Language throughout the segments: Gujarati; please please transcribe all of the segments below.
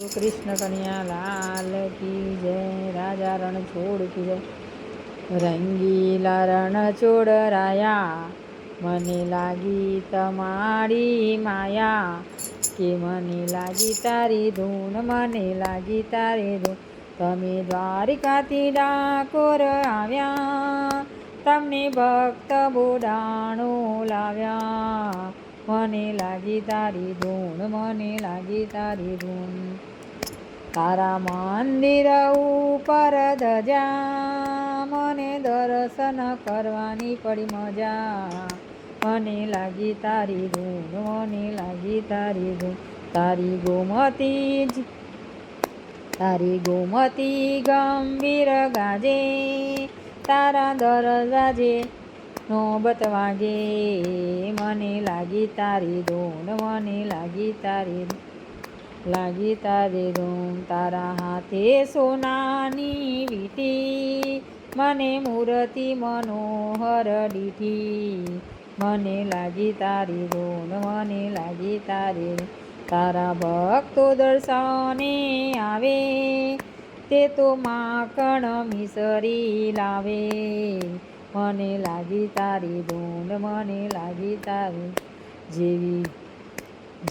કૃષ્ણ કન્યા લાલ કી જય, રાજા રણ છોડ કી જય. રંગીલા રણ છોડરાયા મને લાગી તમારી માયા. કે મને લાગી તારી ધૂન, મને લાગી તારી ધૂન. તમે દ્વારિકાથી ડાકોર આવ્યા, તમને ભક્ત બોડાણો લાવ્યા. મને લાગી તારી ધૂન મને લાગી તારી ધૂન તારા મંદિર ઉપર ધજા મને દર્શન કરવાની પડી મજા મને લાગી તારી ધૂન મને લાગી તારી ધૂન તારી ગોમતી જ તારી ગોમતી ગંભીર ગાજે તારા દરવાજે નોબત વાગે, મને લાગી તારી ધૂન, મને લાગી તારી ધૂન, લાગી તારી ધૂમ તારા હાથે સોનાની વીટી, મને મૂર્તિ મનોહર દીઠી, મને લાગી તારી ધૂન, મને લાગી તારી તારા ભક્તો દર્શને આવે, તે તો માખણ મિસરી લાવે મને લાગી તારી ધૂંડ મને લાગી તારી જેવી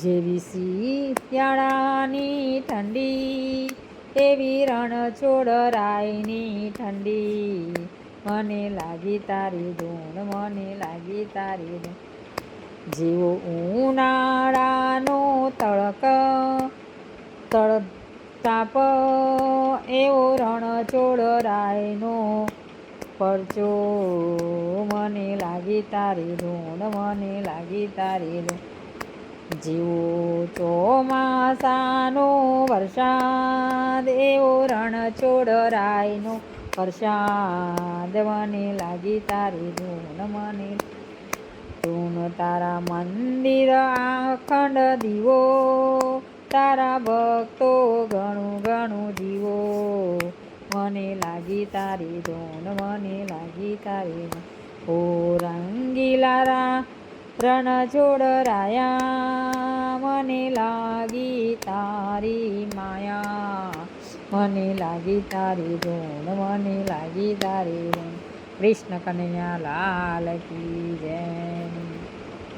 જેવી શિયાળાની ઠંડી, એવી રણ છોડરાયની ઠંડી. મને લાગી તારી ધૂંડ મને લાગી તારી જેવો ઉનાળાનો તડક તળ તાપ એવો રણ છોડરાયનો પરચો મને લાગી તારી ધૂણ મને લાગી તારી જીવો ચોમાસાનો વરસાદ, એવો રણ છોડરાયનો વરસાદ, મને લાગી તારી ધૂન મને ધૂન તારા મંદિર આખંડ દીવો, તારા ભક્તો ઘણું ઘણું જીવો. મને લાગી તારી ધૂન, મને લાગી તારી ઓ રંગીલા રા રણ છોડરાયા મને લાગી તારી માયા. મને લાગી તારી ધૂન, મને લાગી તારી કૃષ્ણ કનૈયા લાલ કી જય.